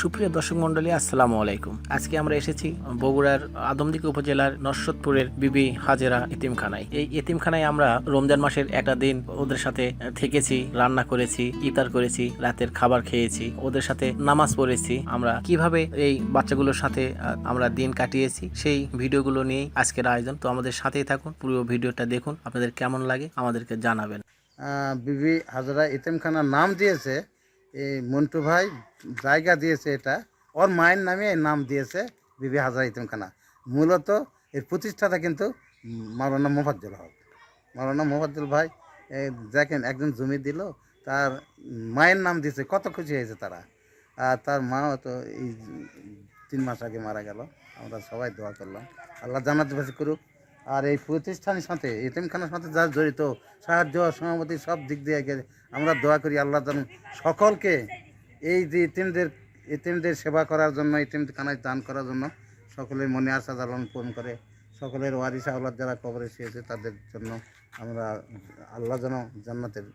সুপ্রিয় দর্শক মন্ডলী আসসালামু আলাইকুম। আজকে আমরা এসেছি বগুড়ার আদমদিঘি উপজেলার নরসদপুরের বিবি হাজেরা এতিমখানায়। এই এতিমখানায় আমরা রমজান মাসের একটা দিন ওদের সাথে থেকেছি, রান্না করেছি, ইফতার করেছি, রাতের খাবার খেয়েছি, ওদের সাথে নামাজ পড়েছি। আমরা কীভাবে এই বাচ্চাগুলোর সাথে আমরা দিন কাটিয়েছি সেই ভিডিওগুলো নিয়েই আজকের আয়োজন। তো আমাদের সাথেই থাকুন, পুরো ভিডিওটা দেখুন, আপনাদের কেমন লাগে আমাদেরকে জানাবেন। বিবি হাজরা ইতিমখানার নাম দিয়েছে এই মন্টু ভাই জায়গা দিয়েছে এটা। ওর মায়ের নামে নাম দিয়েছে বিবি হাজরা ইতিমখানা। মূলত এর প্রতিষ্ঠাতা কিন্তু মাওলানা মোফাজ্জল হক মাওলানা মোফাজ্জল ভাই দেখেন একজন জমি দিল, তার মায়ের নাম দিয়েছে, কত খুশি হয়েছে তারা। আর তার মাও তো এই তিন মাস আগে মারা গেল। আমরা সবাই দোয়া করলাম। আল্লাহ জান্নাত বাসী করুক। আর এই প্রতিষ্ঠানের সাথে, এতিমখানার সাথে যারা জড়িত, সাহায্য সহানুভূতি সব দিক দিয়ে আমরা দোয়া করি আল্লাহ যেন সকলকে এই যে এতিমদের এতিমদের সেবা করার জন্য, এতিমখানায় দান করার জন্য সকলের মনে আশা জ্বালন পূরণ করে, সকলের ওয়ারিসা আল্লাহ যারা কবরে শুয়েছে তাদের জন্য আমরা আল্লাহ যেন জান্নাতের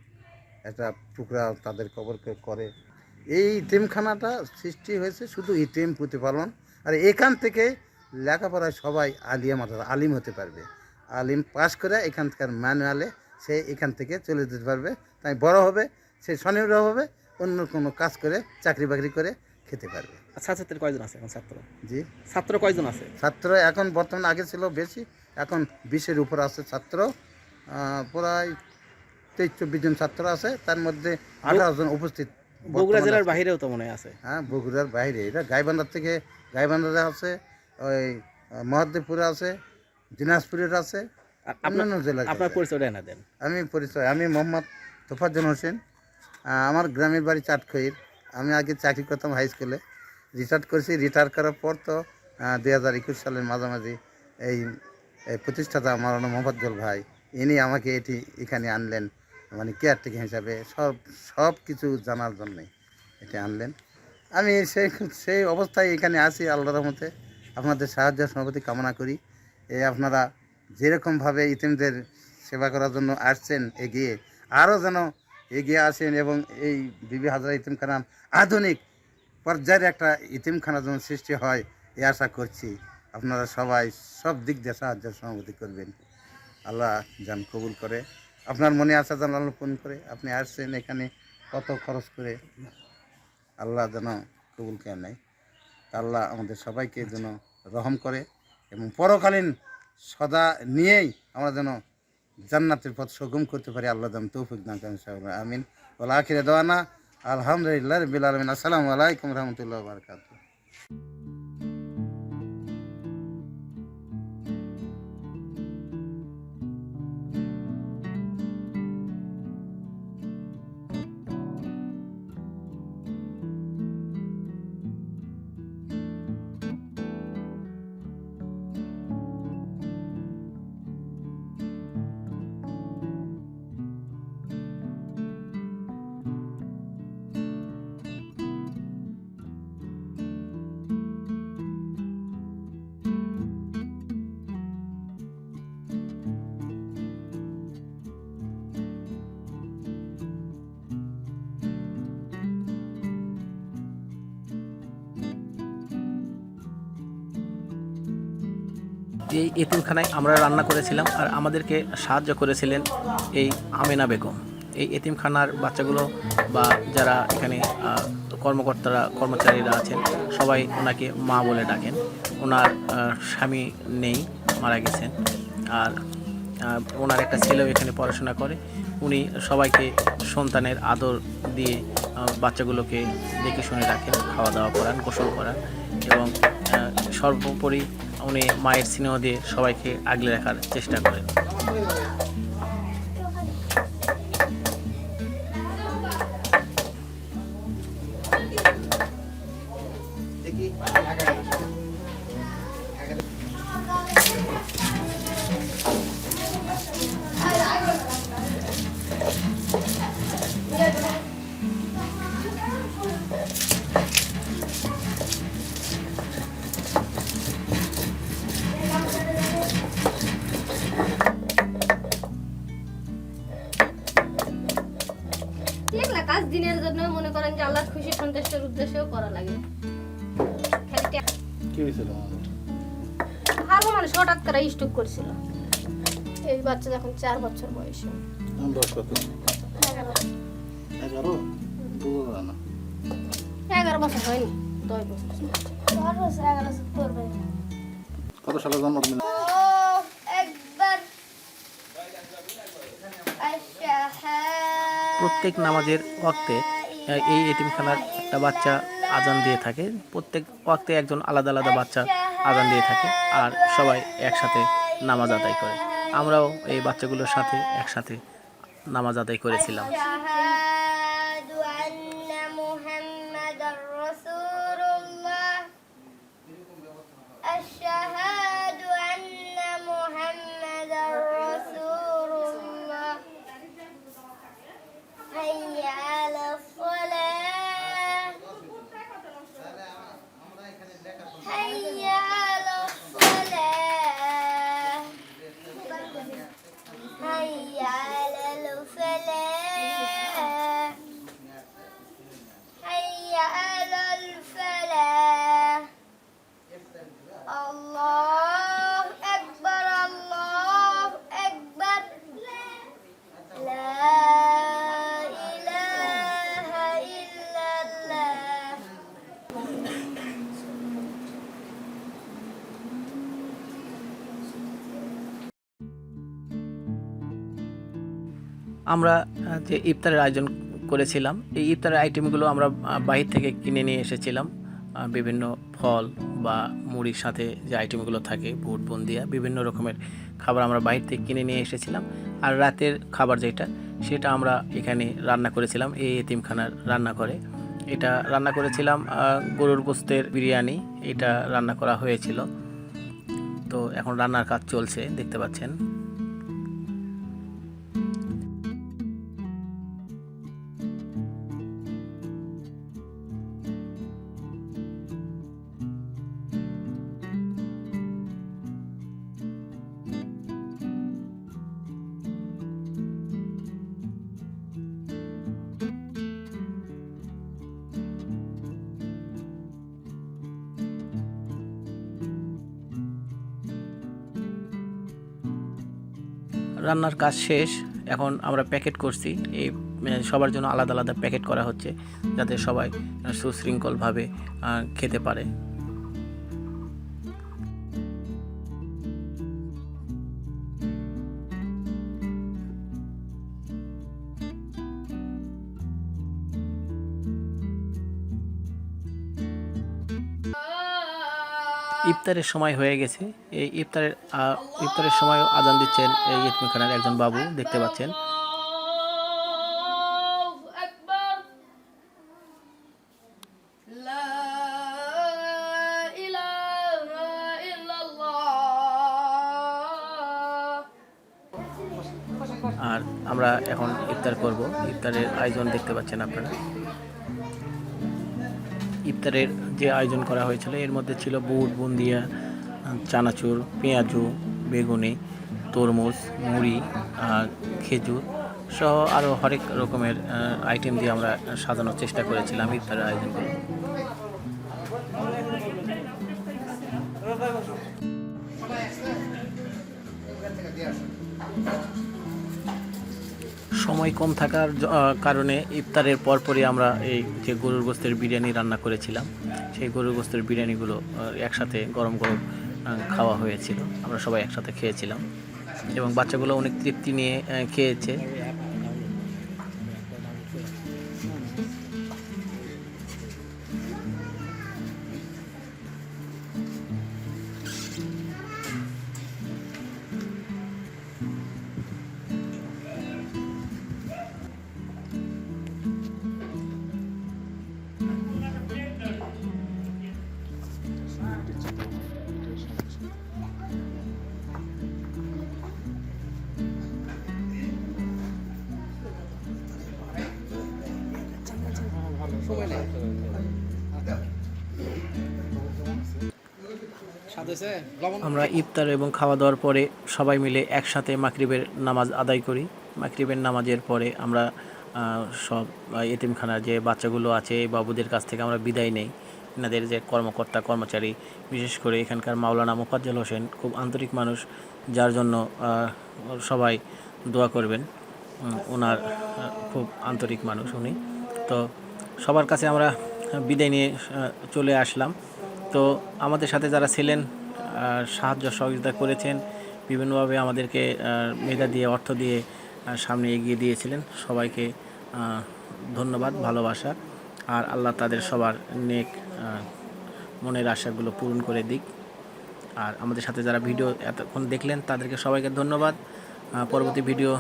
একটা টুকরা তাদের কবরকে করে। এই ইতিমখানাটা সৃষ্টি হয়েছে শুধু ইতিম প্রতিপালন, আর এখান থেকে লেখাপড়ায় সবাই আলিয়া মাদ্রাসা আলিম হতে পারবে। আলিম পাশ করে এখানকার ম্যানুয়ালে সে এখান থেকে চলে যেতে পারবে। তাই বড় হবে সে স্বনির্ভর হবে অন্য কোনো কাজ করে চাকরি বাকরি করে খেতে পারবে। ছাত্রছাত্রীর কয়জন আছে এখন ছাত্র? জি। ছাত্র কয়জন আছে? ছাত্র এখন বর্তমানে আগে ছিল বেশি এখন বিশের উপর আছে ছাত্র। প্রায় তেইশ চব্বিশ জন ছাত্র আছে তার মধ্যে আঠারো জন উপস্থিত বগুড়া জেলার বাইরেও তো মনে হয় আছে। হ্যাঁ বগুড়ার বাইরে এটা গাইবান্ধার থেকে গাইবান্ধারে আছে ওই মহাদেবপুরে আছে দিনাজপুরের আছে অন্যান্য জেলায় আপনার আছে। পরিচয়টা দেন। আমি পরিচয় আমি মোহাম্মদ তোফাজ্জন হোসেন। আমার গ্রামের বাড়ি চাটখইর আমি আগে চাকরি করতাম হাই স্কুলে রিটায়ার করেছি রিটায়ার করার পর তো দু হাজার একুশ সালের মাঝামাঝি এই এই প্রতিষ্ঠাতা আমার মোহাম্মদুল ভাই। ইনি আমাকে এটি এখানে আনলেন মানে কেয়ারটেকার হিসাবে। সব সব কিছু জানার জন্যে এটি আনলেন। আমি সেই সেই অবস্থায় এখানে আসি আল্লাহর রহমতে। আপনাদের সাহায্য সমাপতি কামনা করি। এই আপনারা যেরকমভাবে ইতিমদের সেবা করার জন্য আসছেন, এগিয়ে আরও যেন এগিয়ে আসেন এবং এই বিবি হাজরা ইতিমখানা আধুনিক পর্যায়ের একটা ইতিমখানা যেন সৃষ্টি হয় এই আশা করছি আপনারা সবাই সব দিক দিয়ে সাহায্য সহমতি করবেন। আল্লাহ যান কবুল করে। আপনার মনে আসা যেন আল্লাহ পূরণ করে, আপনি আসছেন এখানে কত খরচ করে, আল্লাহ যেন কবুল কেন নেয়। আল্লাহ আমাদের সবাইকে যেন রহম করে এবং পরকালীন সদা নিয়েই আমরা যেন জান্নাতের পথ সুগম করতে পারি, আল্লাহ দাম তৌফিক দান করেন। আমিন। ওলা আখিরে দেওয়ানা, আলহামদুলিল্লাহ রবিল আলমিন। আসসালামু আলাইকুম রহমতুল্লাহ বারকাত এই এতিমখানায় আমরা রান্না করেছিলাম আর আমাদেরকে সাহায্য করেছিলেন এই আমেনা বেগম। এই এতিমখানার বাচ্চাগুলো বা যারা এখানে কর্মকর্তারা, কর্মচারীরা আছেন, সবাই ওনাকে মা বলে ডাকেন। ওনার স্বামী নেই, মারা গেছেন। আর ওনার একটা ছেলেও এখানে পড়াশোনা করে। উনি সবাইকে সন্তানের আদর দিয়ে বাচ্চাগুলোকে দেখে শুনে রাখেন, খাওয়া দাওয়া করান, গোসল করান এবং সর্বোপরি উনি মায়ের স্নেহ দিয়ে সবাইকে আগলে রাখার চেষ্টা করেন। করা লাগে। কি হয়েছিল হারবো মানুষ হঠাৎ করে স্ট্রোক করছিল। এই বাচ্চা যখন চার বছর বয়সে। এগারো। বছর হয়নি দশ বছর। দশ বছর এগারো বছর পড়বে কত সালে জন্ম প্রত্যেক নামাজের ওয়াক্তে আহ, এই এতিমখানার একটা বাচ্চা আজান দিয়ে থাকে। প্রত্যেক ওয়াক্তে একজন আলাদা আলাদা বাচ্চা আজান দিয়ে থাকে আর সবাই একসাথে নামাজ আদায় করে। আমরাও এই বাচ্চাগুলোর সাথে একসাথে নামাজ আদায় করেছিলাম। আমরা যে ইফতারের আয়োজন করেছিলাম, এই ইফতারের আইটেমগুলো আমরা বাহির থেকে কিনে নিয়ে এসেছিলাম। বিভিন্ন ফল বা মুড়ির সাথে যে আইটেমগুলো থাকে, বুট, বন্দিয়া, বিভিন্ন রকমের খাবার আমরা বাহির থেকে কিনে নিয়ে এসেছিলাম। আর রাতের খাবার যেটা, সেটা আমরা এখানে রান্না করেছিলাম, এই এতিমখানার রান্না করে এটা রান্না করেছিলাম গরুর গোস্তের বিরিয়ানি, এটা রান্না করা হয়েছিল। তো এখন রান্নার কাজ চলছে, দেখতে পাচ্ছেন। রান্নার কাজ শেষ এখন আমরা প্যাকেট করছি। এই আহ, সবার জন্য আলাদা আলাদা প্যাকেট করা হচ্ছে যাতে সবাই সুশৃঙ্খলভাবে খেতে পারে। ইফতারের সময় হয়ে গেছে। এই ইফতারের ইফতারের সময় আজান দিচ্ছেন এই ইতমিখানার একজন বাবু, দেখতে পাচ্ছেন। আর আমরা এখন ইফতার করব। ইফতারের আয়োজন দেখতে পাচ্ছেন আপনারা। ইফতারের যে আয়োজন করা হয়েছিল, এর মধ্যে ছিল বুট, বুন্দিয়া, চানাচুর, পেঁয়াজু, বেগুনি, তরমুজ, মুড়ি আর খেজুর সহ আরও হরেক রকমের আইটেম দিয়ে আমরা সাজানোর চেষ্টা করেছিলাম ইফতারের আয়োজনগুলো সময় কম থাকার কারণে ইফতারের পরপরই আমরা এই যে গরুর গোস্তের বিরিয়ানি রান্না করেছিলাম, সেই গরুর গোস্তের বিরিয়ানিগুলো একসাথে গরম গরম খাওয়া হয়েছিল। আমরা সবাই একসাথে খেয়েছিলাম এবং বাচ্চাগুলো অনেক তৃপ্তি নিয়ে খেয়েছে। আমরা ইফতার এবং খাওয়া দাওয়ার পরে সবাই মিলে একসাথে মাকরিবের নামাজ আদায় করি। মাকরিবের নামাজের পরে আমরা সব এতিমখানার যে বাচ্চাগুলো আছে বাবুদের কাছ থেকে আমরা বিদায় নেই। এনাদের যে কর্মকর্তা, কর্মচারী, বিশেষ করে এখানকার মাওলানা মোফাজ্জল হোসেন, খুব আন্তরিক মানুষ, যার জন্য সবাই দোয়া করবেন। ওনার খুব আন্তরিক মানুষ উনি। তো সবার কাছে আমরা বিদায় নিয়ে চলে আসলাম। তো আমাদের সাথে যারা ছিলেন সাহায্য সহযোগিতা করেছেন, বিভিন্নভাবে আমাদেরকে মেধা দিয়ে, অর্থ দিয়ে সামনে এগিয়ে দিয়েছিলেন, সবাইকে ধন্যবাদ, ভালোবাসা। আর আল্লাহ তাদের সবার নেক মনের আশাগুলো পূরণ করে দিক। আর আমাদের সাথে যারা ভিডিও এতক্ষণ দেখলেন, তাদেরকে সবাইকে ধন্যবাদ। পরবর্তী ভিডিও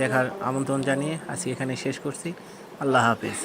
দেখার আমন্ত্রণ জানিয়ে আজকে এখানে শেষ করছি। আল্লাহ হাফিজ।